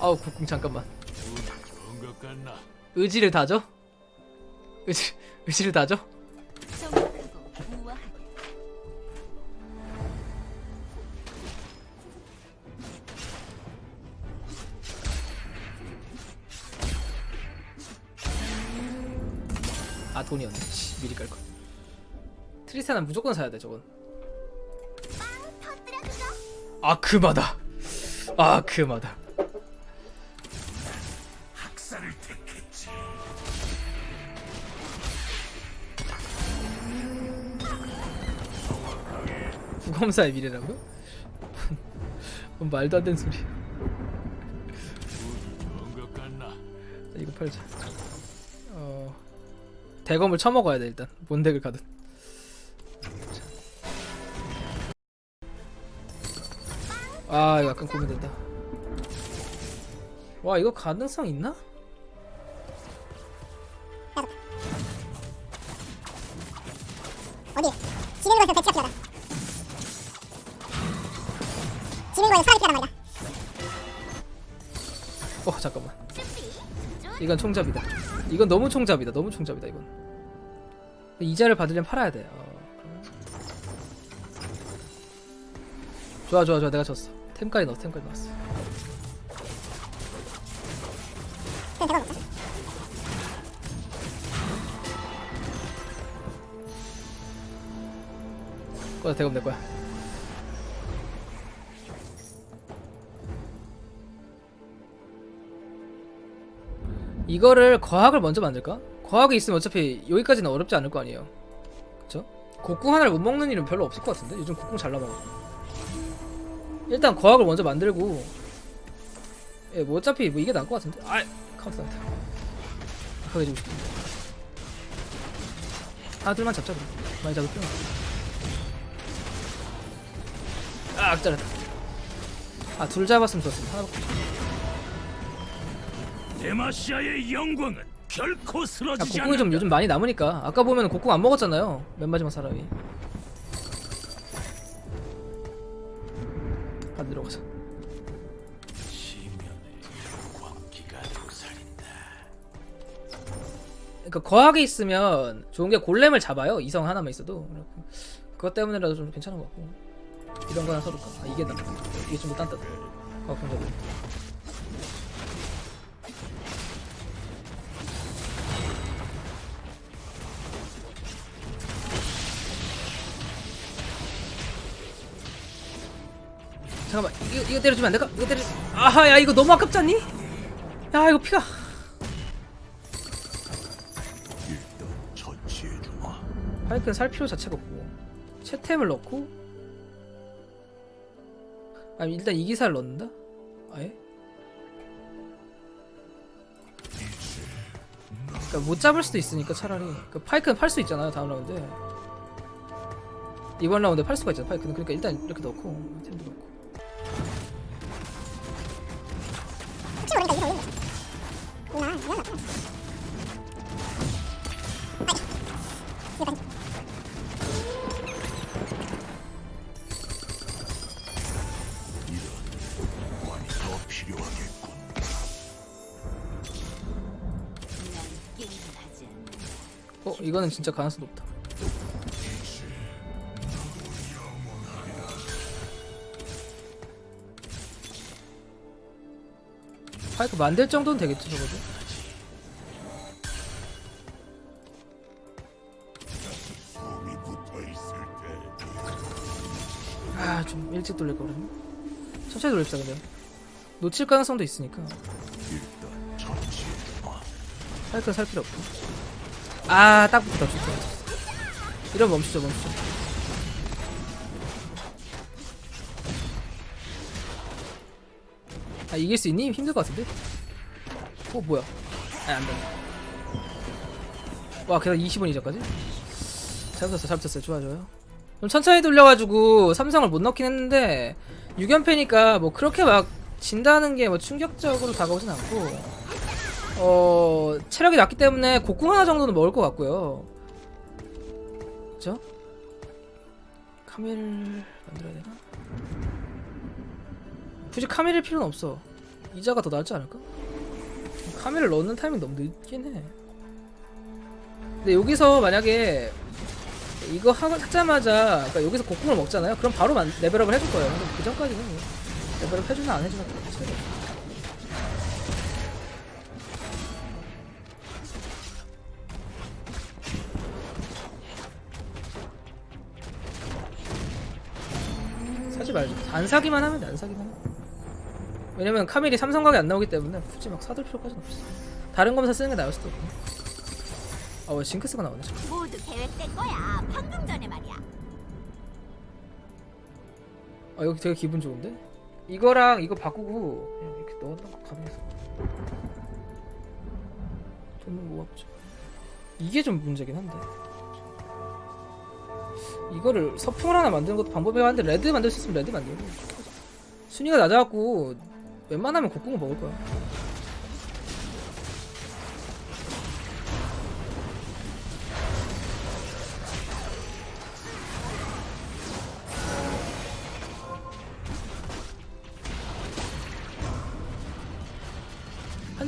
아우 국궁 잠깐만? 의지를 다져? 의지 의지를 다져? 아 돈이었네 씨, 미리 깔걸 트리스타는 무조건 사야 돼 저건 아 그마다 아 그마다 구검사의 미래라고요? 뭔 말도 안 되는 소리 자? 이거 팔자 어 대검을 쳐먹어야 돼 일단 뭔 덱을 가든 아 이거 약간 고민된다 와 이거 가능성 있나? 이건 총잡이다. 이건 너무 총잡이다. 너무 총잡이다 이건. 이자를 받으려면 팔아야 돼. 어. 좋아 좋아 좋아. 내가 졌어. 템까지 넣었어 템까지 넣었어. 꺼져 대검 내 거야 이거를 거학을 먼저 만들까? 거학이 있으면 어차피 여기까지는 어렵지 않을 거 아니에요 그쵸? 곡궁 하나를 못 먹는 일은 별로 없을 것 같은데 요즘 곡궁 잘 나먹어 일단 거학을 먼저 만들고 예, 뭐 어차피 뭐 이게 나을 것 같은데 아 카운터 나왔다 아까 해주고 싶은데 하나 둘만 잡자 그럼 많이 잡을 필요 없어 아, 잘했다. 아, 둘 잡았으면 좋았습니다. 하나 밖에 없어. 데마시아의 영광은 결코 아, 쓰러지지 곡궁이 좀 요즘 많이 남으니까. 아까 보면 곡궁 안 먹었잖아요. 맨 마지막 사람이. 안 광기가 독살인다. 그러니까 거하게 있으면 좋은 게 골렘을 잡아요. 이성 하나만 있어도. 그래갖고 그것 때문에라도 좀 괜찮은 것 같고. 이런 거 하나 써볼까? 아, 이게 낫다. 이게 좀더 딴따다. 거학 공잡 잠깐만 이거 이거 때려주면 안 될까? 이거 때려 아하 야 이거 너무 아깝지 않니? 야 이거 피가 일단 처치해주마. 파이크는 살 필요 자체가 없고 채템을 넣고 아니 일단 이 기사를 넣는다? 아예? 그러니까 못 잡을 수도 있으니까 차라리 그 파이크는 팔 수 있잖아요 다음 라운드에 이번 라운드에 팔 수가 있잖아 파이크는 그러니까 일단 이렇게 넣고 템도 넣고 필요하겠군. 어 이거는 진짜 가능성 높다 파이크 만들 정도는 있을 때아좀 일찍 돌릴 걸 그랬나? 천천히 돌립시다 근데 놓칠 가능성도 있으니까. 파이크는 살 필요 없고 아딱 붙다 좋다 이러면 멈추죠 멈추죠 아 이길 수 있니? 힘들 것 같은데? 어 뭐야 아 안돼 와 게다가 20원 이자까지? 잘 붙었어 잘 붙었어요 좋아 좋아요 좀 천천히 돌려가지고 삼성을 못 넣긴 했는데 6연패니까 뭐 그렇게 막 진다는 게 뭐 충격적으로 다가오진 않고 어 체력이 낮기 때문에 곡궁 하나 정도는 먹을 것 같고요 그죠? 카밀 만들어야 되나? 굳이 카밀일 필요는 없어 이자가 더 낫지 않을까? 카메라를 넣는 타이밍 너무 늦긴 해. 근데 여기서 만약에 이거 하자마자 그러니까 여기서 곡궁을 먹잖아요. 그럼 바로 만, 레벨업을 해줄 거예요. 그 전까지는 뭐 레벨업 해주나 안 해주나 없어. 사지 말죠. 안 사기만 하면 돼, 안 사기만 하면. 왜냐면 카밀이 삼성각이 안 나오기 때문에 굳이 막 사둘 필요까지는 없어. 다른 검사 쓰는 게 나을 수도 있고. 아, 왜 징크스가 나오네, 지금. 모두 계획된 거야. 방금 전에 말이야. 아, 여기 되게 기분 좋은데? 이거랑 이거 바꾸고 그냥 이렇게 넣었던 거 가면서 돈을 모아보자. 이게 좀 문제긴 한데. 이거를 서풍을 하나 만드는 것도 방법이 한데 레드 만들 수 있으면 레드 만들고 순위가 낮아갖고 웬만하면 곡궁을 먹을 거야.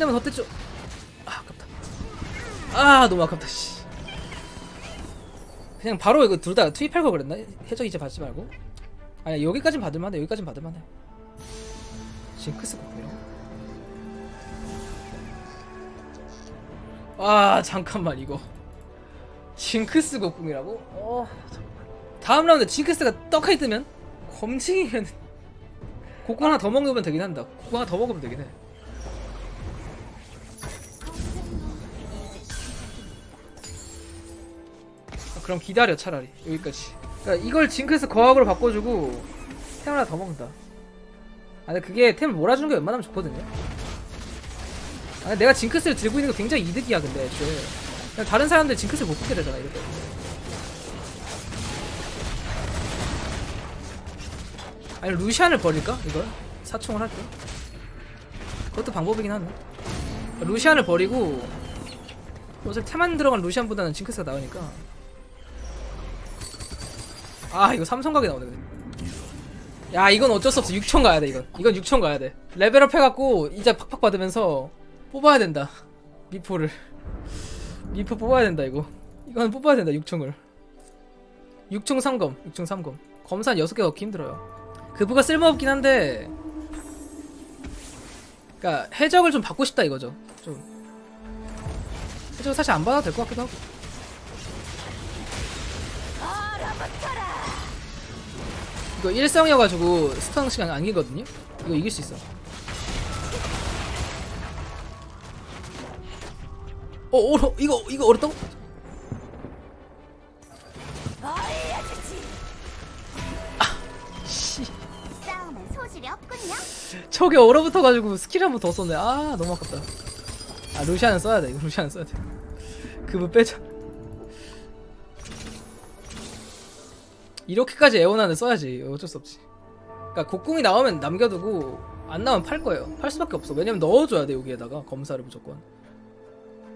대만 더 뗐죠. 아 아깝다. 아 너무 아깝다. 씨. 그냥 바로 이거 둘 다 투입할 걸 그랬나? 해적 이제 받지 말고. 아니 여기까진 받을만해. 여기까진 받을만해. 징크스 곡이요. 아 잠깐만 이거. 징크스 곡궁이라고? 어. 다음 라운드 징크스가 떡하니 뜨면 검증이면 곡궁 하나 더 먹으면 되긴 한다. 곡궁 하나 더 먹으면 되긴 해. 그럼 기다려 차라리. 여기까지. 그러니까 이걸 징크스 거학으로 바꿔주고 템 하나 더 먹는다. 아 근데 그게 템을 몰아주는 게 웬만하면 좋거든요. 아 내가 징크스를 들고 있는 거 굉장히 이득이야 근데 애초에. 그냥 다른 사람들 징크스를 못 붙게 되잖아 때 아니 루시안을 버릴까 이걸? 사총을 할때 그것도 방법이긴 하네. 루시안을 버리고 어차피 테만 들어간 루시안보다는 징크스가 나으니까 아 이거 삼성각이 나오네. 야 이건 어쩔 수 없어. 6천 가야 돼 이건. 이건 6천 가야 돼. 레벨업 해갖고 이자 팍팍 받으면서 뽑아야 된다. 미포를. 미포 뽑아야 된다 이거. 이건 뽑아야 된다 6총을. 6총 3검 6총 3검. 검산 6개 넣기 힘들어요. 그부가 쓸모없긴 한데 그니까 해적을 좀 받고 싶다 이거죠. 좀. 해적 사실 안 받아도 될 것 같기도 하고 이거 일성이어가지고 스턴 시간 안 길거든요? 이거 이길 수 있어. 어, 어려, 이거, 이거 어렵다고? 아, 씨. 저게 얼어붙어가지고 스킬 한 번 더 썼네. 아, 너무 아깝다. 아, 루시안은 써야 돼. 이거 루시안은 써야 돼. 그분 빼자. 이렇게까지 애원하는 써야지. 어쩔 수 없지. 그러니까 곡궁이 나오면 남겨두고 안 나오면 팔 거예요. 팔 수밖에 없어. 왜냐면 넣어줘야 돼 여기에다가 검사를 무조건.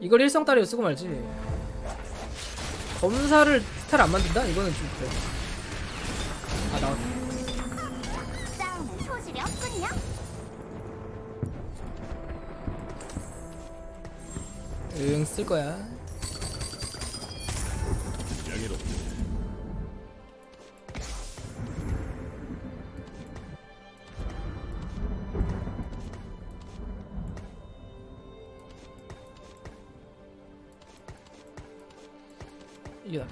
이걸 일성 따리로 쓰고 말지. 검사를 스타를 안 만든다? 이거는 좀 그래. 아. 싸움은 소질이 없군요. 응쓸 거야. 이게 나.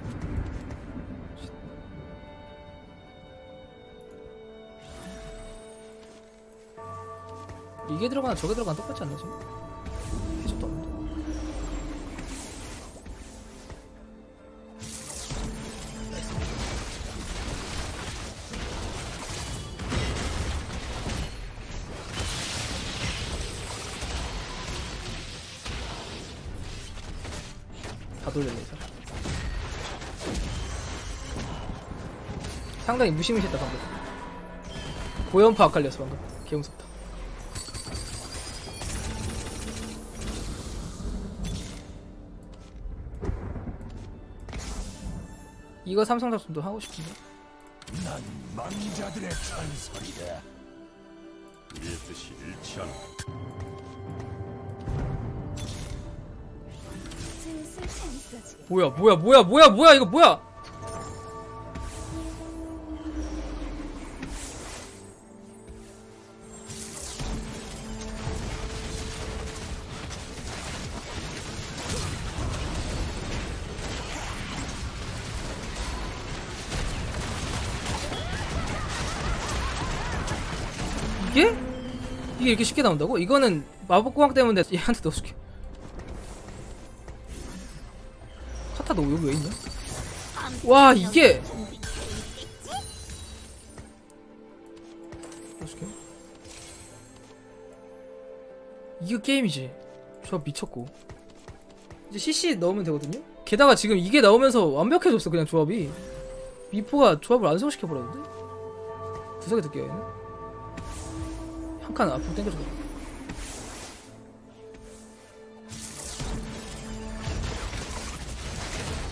이게 들어가나 저게 들어가나 똑같지 않나 지금? 상당히 무시무시했다 방금. 고연파 아칼리였어 방금. 개무섭다. 이거 삼성 작품도 하고 싶은데? 난 망자들의 전설이다. 우리의 뜻이 일치하는 슬슬 재밌어지게. 뭐야 뭐야 뭐야 뭐야 뭐야 이거 뭐야 이렇게 쉽게 나온다고? 이거는 마법공학 때문에 얘한테 넣어줄게 카타 너 여기 왜 있냐? 와 이게 넣어줄게 이거 게임이지 조합 미쳤고 이제 CC 넣으면 되거든요? 게다가 지금 이게 나오면서 완벽해졌어 그냥 조합이 미포가 조합을 안 성시켜버렸는데? 구석에 듣게 얘는 한 칸 앞으로 당겨줘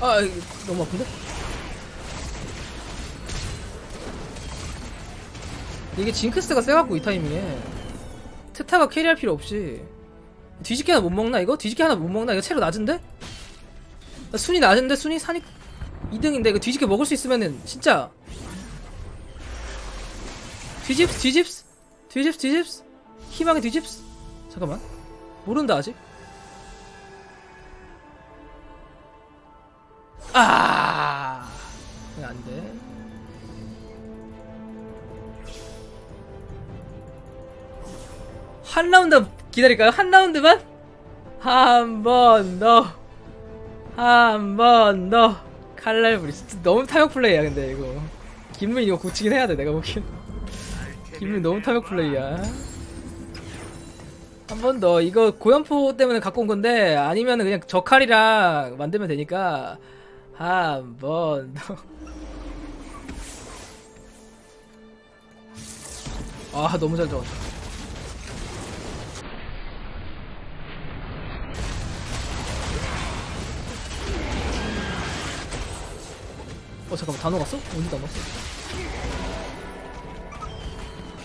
아 너무 아픈데? 이게 징크스가 세갖고 이 타이밍에 트타가 캐리할 필요 없이 뒤집기 하나 못 먹나 이거? 뒤집기 하나 못 먹나 이거 체력 낮은데? 나 순위 낮은데 순위 산이 2등인데 이거 뒤집기 먹을 수 있으면은 진짜 뒤집스 뒤집스 뒤집스 뒤집스 희망의 뒤집스 잠깐만 모른다 아직 아 이거 안돼 한 라운드 기다릴까요? 한 라운드만? 한 번 더. 한 번 더. 칼날부리 진짜 너무 타격 플레이야 근데 이거. 김민 이거 고치긴 해야 돼 내가 보기엔. 김민 너무 타격 플레이야. 한 번 더. 이거 고연포 때문에 갖고 온 건데 아니면은 그냥 저 칼이랑 만들면 되니까 한 번 더. 아 너무 잘 잡았다. 어 잠깐만 다 녹았어? 어디 다 녹았어?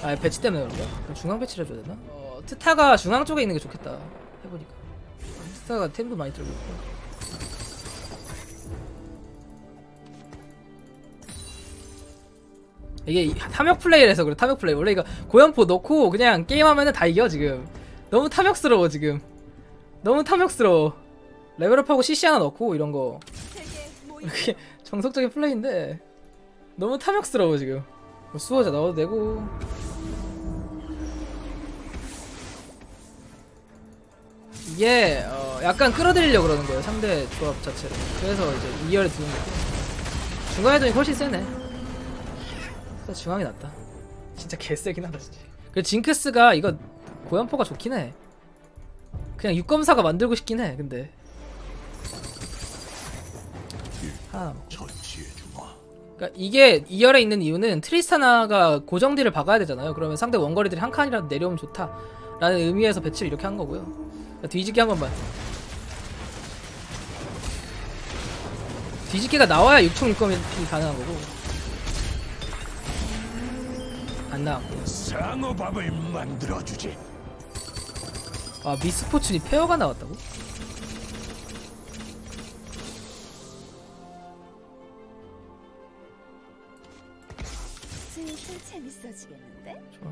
아 배치 때문에 그런 거야? 그럼 중앙 배치를 해줘야 되나? 어 트타가 중앙 쪽에 있는 게 좋겠다. 해보니까. 트타가 템도 많이 들고 있고. 이게 탐욕 플레이를 해서 그래 탐욕 플레이. 원래 이거 고연포 넣고 그냥 게임하면은 다 이겨 지금. 너무 탐욕스러워 지금. 너무 탐욕스러워. 레벨업하고 CC 하나 넣고 이런 거. 이렇게 정석적인 플레이인데 너무 탐욕스러워 지금. 뭐 수호자 넣어도 되고 이게 어, 약간 끌어들이려고 그러는 거예요 상대 조합 자체를. 그래서 이제 2열에 두는 거고 중앙에 두니 훨씬 세네. 진짜 중앙이 낫다. 진짜 개세긴 하다 진짜. 그리고 징크스가 이거 고연포가 좋긴 해. 그냥 육검사가 만들고 싶긴 해 근데. 하나. 그러니까 이게 2열에 있는 이유는 트리스타나가 고정딜을 박아야 되잖아요. 그러면 상대 원거리들이 한 칸이라도 내려오면 좋다 라는 의미에서 배치를 이렇게 한 거고요. 뒤집기 한 번만. 뒤집기가 나와야 6총 6검이 가능한 거고. 안 나왔고. 상어밥을 만들어주지. 아 미스포춘이 페어가 나왔다고? 슬슬 재밌어지겠는데? 좋아.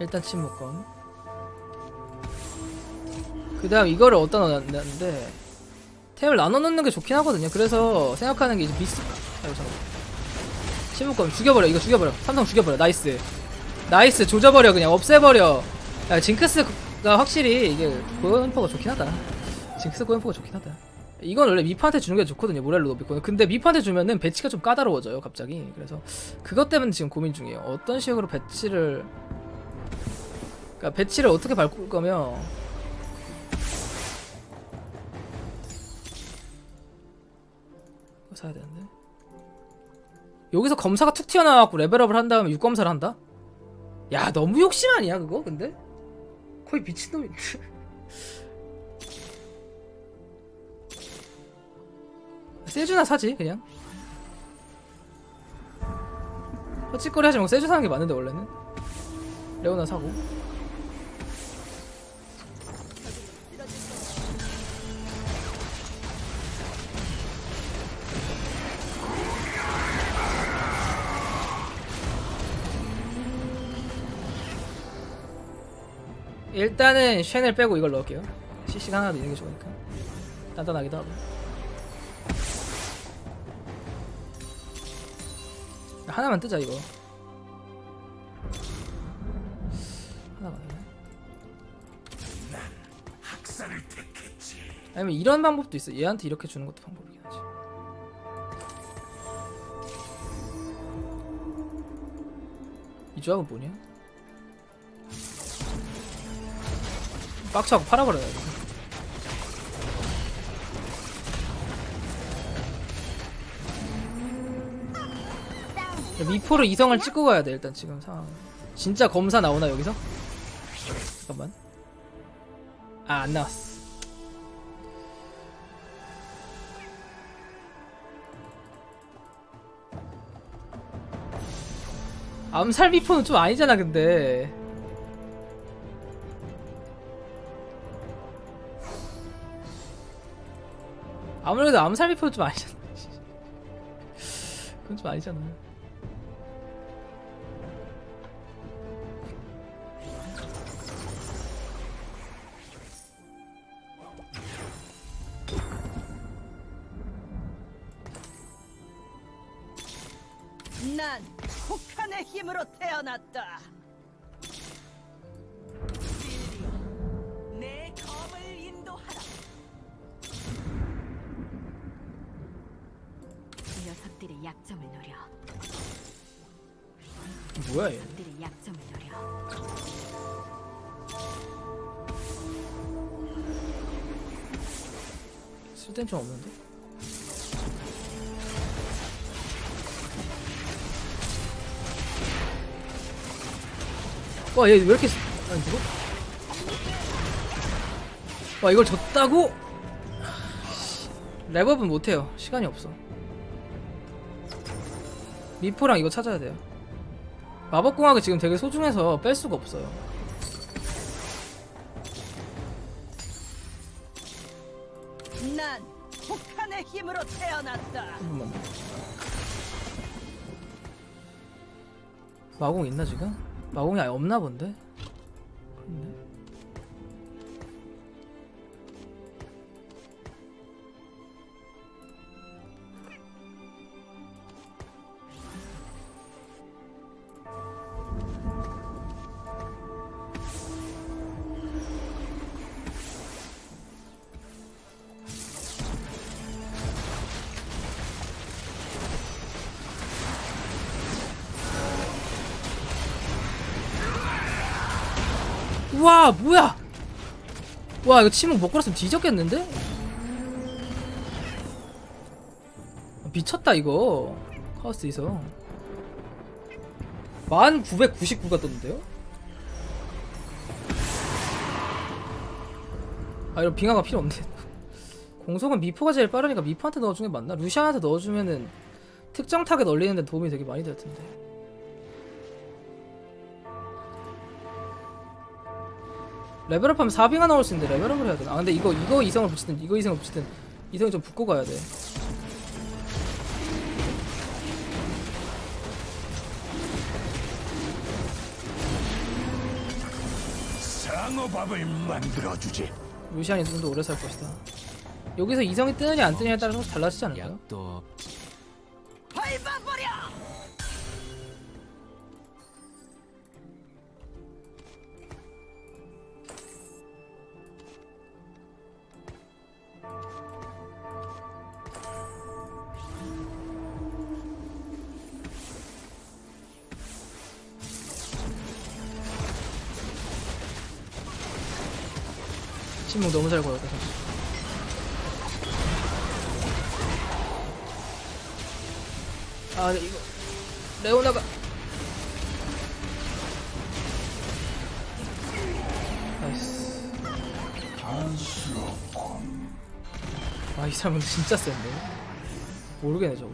일단 침묵권. 그 다음 이거를 어디다 넣었는데 템을 나눠 넣는 게 좋긴 하거든요. 그래서 생각하는 게 이제 미스. 아이고 잠깐. 침묵권 죽여버려. 이거 죽여버려. 삼성 죽여버려. 나이스. 나이스. 조져버려. 그냥 없애버려. 야, 징크스가 확실히 이게 고연포가 좋긴 하다. 징크스 고연포가 좋긴 하다. 이건 원래 미파한테 주는 게 좋거든요. 모렐로 노비코는. 근데 미파한테 주면은 배치가 좀 까다로워져요. 갑자기. 그래서 그것 때문에 지금 고민 중이에요. 어떤 식으로 배치를 그러니까 배치를 어떻게 바꿀 거면 이거 사야 되는데. 여기서 검사가 툭 튀어나와갖고 레벨업을 한 다음에 6검사를 한다? 야 너무 욕심 아니야 그거 근데? 거의 미친놈인데 세주나 사지 그냥. 헛짓거리 하지 말고 세주 사는 게 맞는데 원래는? 레오나 사고 일단은 쉔을 빼고 이걸 넣을게요. CC가 하나 더 있는 게 좋으니까. 단단하기도 하고. 하나만 뜨자 이거. 학살을 택했지. 아니면 이런 방법도 있어. 얘한테 이렇게 주는 것도 방법이긴 하지. 이 조합은 뭐냐? 빡쳐갖고 팔아버려야 돼 미포로 이성을 찍고 가야 돼 일단 지금 상황. 진짜 검사 나오나 여기서? 잠깐만. 아 안 나왔어. 암살 미포는 좀 아니잖아 근데 아무래도 암살 미포는 좀 아니잖아 그건 좀 아니잖아 난 혹한의 힘으로 태어났다. 약점을 노려. 뭐야 얘 녀석들의 약점을 노려. 쓸땐좀 없는데? 와, 얘 왜 이렇게, 쓰- 아니, 누구? 와, 이걸 졌다고? 씨, 랩업은 못해요. 시간이 없어. 미포랑 이거 찾아야 돼요. 마법공학이 지금 되게 소중해서 뺄 수가 없어요. 난 혹한의 힘으로 태어났다. 한 번만. 마공 있나 지금? 마공이 아예 없나 본데? 와 뭐야 와 이거 침묵 못 걸었으면 뒤졌겠는데? 미쳤다 이거 카오스 이성 1999가 떴는데요? 아 이런 빙하가 필요 없네 공속은 미포가 제일 빠르니까 미포한테 넣어주는 게 맞나? 루시안한테 넣어주면은 특정 타겟 올리는데 도움이 되게 많이 될 텐데 레벨업하면 4빙가 나올 수 있는데 레벨업을 해야 되나? 아 근데 이거 이거 이성을 붙이든 이거 이성을 붙이든 이성이 좀 붙고 가야 돼. 상어밥을 만들어 주지. 루시안이 좀 더 오래 살 것이다. 여기서 이성이 뜨느냐 안 뜨느냐에 따라서 달라지지 않을까요? 약도 밟 잘 걸었다. 아 이거 레오나가 나이스. 아이 사람은 진짜 센데 모르겠네 저거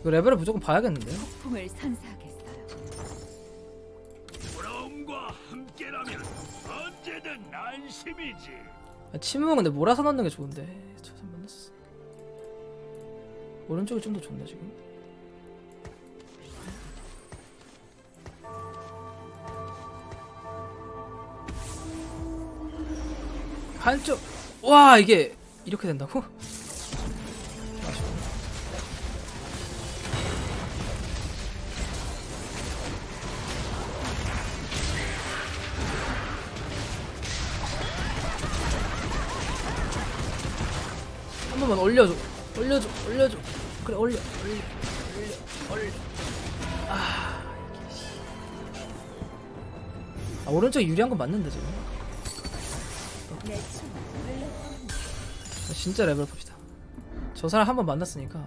이거 레벨을 무조건 봐야겠는데 풍을 선사 안심이지. 아, 침묵은 근데 몰아서 넣는 게 좋은데 저선 만났어 오른쪽이 좀 더 좋네 지금 한쪽 와 이게 이렇게 된다고? 한 번만 올려줘. 올려줘 올려줘. 그래 올려 올려 올려 올려. 아. 아 오른쪽이 유리한 건 맞는데 지금? 아, 진짜 레벨 봅시다. 저 사람 한 번 만났으니까.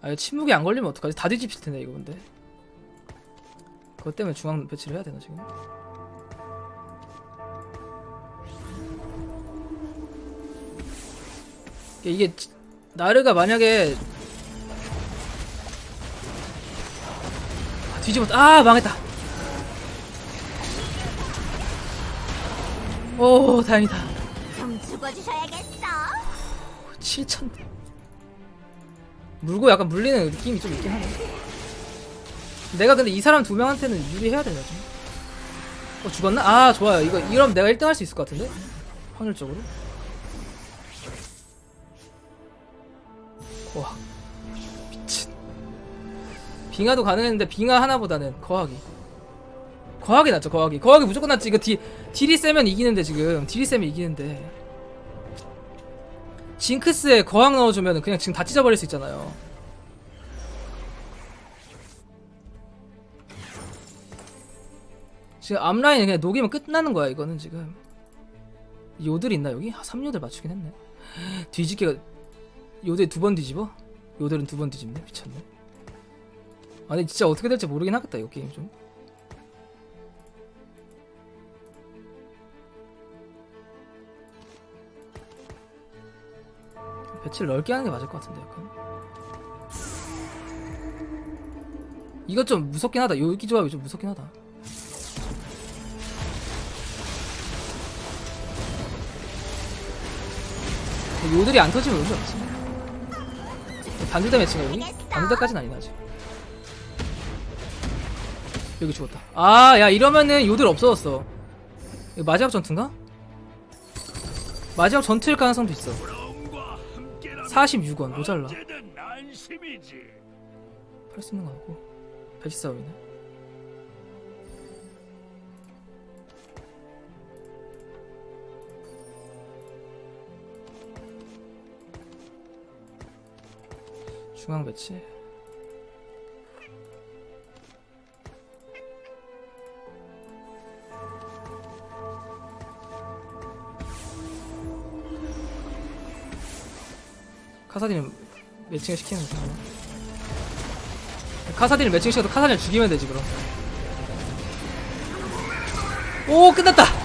아 침묵이 안 걸리면 어떡하지? 다 뒤집힐 텐데 이거 근데 그것 때문에 중앙 배치를 해야 되나 지금? 이게 지- 나르가 만약에 아, 뒤집었다 아 망했다 오 다행이다 좀 죽어주셔야겠어. 7천대 물고 약간 물리는 느낌이 좀 있긴 하네 내가 근데 이 사람 두 명한테는 유리해야 되나 좀? 어 죽었나? 아 좋아요. 이거 이러면 내가 1등 할 수 있을 것 같은데? 확률적으로? 와 미친. 빙하도 가능했는데 빙하 하나보다는 거하기 거하기 낫죠 거하기 거하기 무조건 낫지. 이거 딜, 딜이 세면 이기는데 지금. 딜이 세면 이기는데. 징크스에 거항 넣어주면 그냥 지금 다 찢어버릴 수 있잖아요. 지금 앞라인 그냥 녹이면 끝나는 거야 이거는 지금. 요들 있나 여기? 아, 3요들 맞추긴 했네. 뒤집기가 요들 두 번 뒤집어? 요들은 두 번 뒤집네 미쳤네. 아니 진짜 어떻게 될지 모르긴 하겠다 이거 게임 좀. 배치를 넓게 하는 게 맞을 것 같은데 약간 이것 좀 무섭긴 하다 여기 조합이 좀 무섭긴 하다 요들이 안 터지면 의미 없지? 반대대 매치가 여기? 반대까지는 아니다 아직. 여기 죽었다. 아 야 이러면은 요들 없어졌어. 이거 마지막 전투인가? 마지막 전투일 가능성도 있어. 부러움과 함께라면 46원 모자라. 언제든 안심이지. 팔수 있는 거 같고. 배치 싸움이네 중앙 배치. 카사딘은 매칭을 시키는 거구나 카사딘을 매칭시켜도 카사딘을 죽이면 되지 그럼. 오 끝났다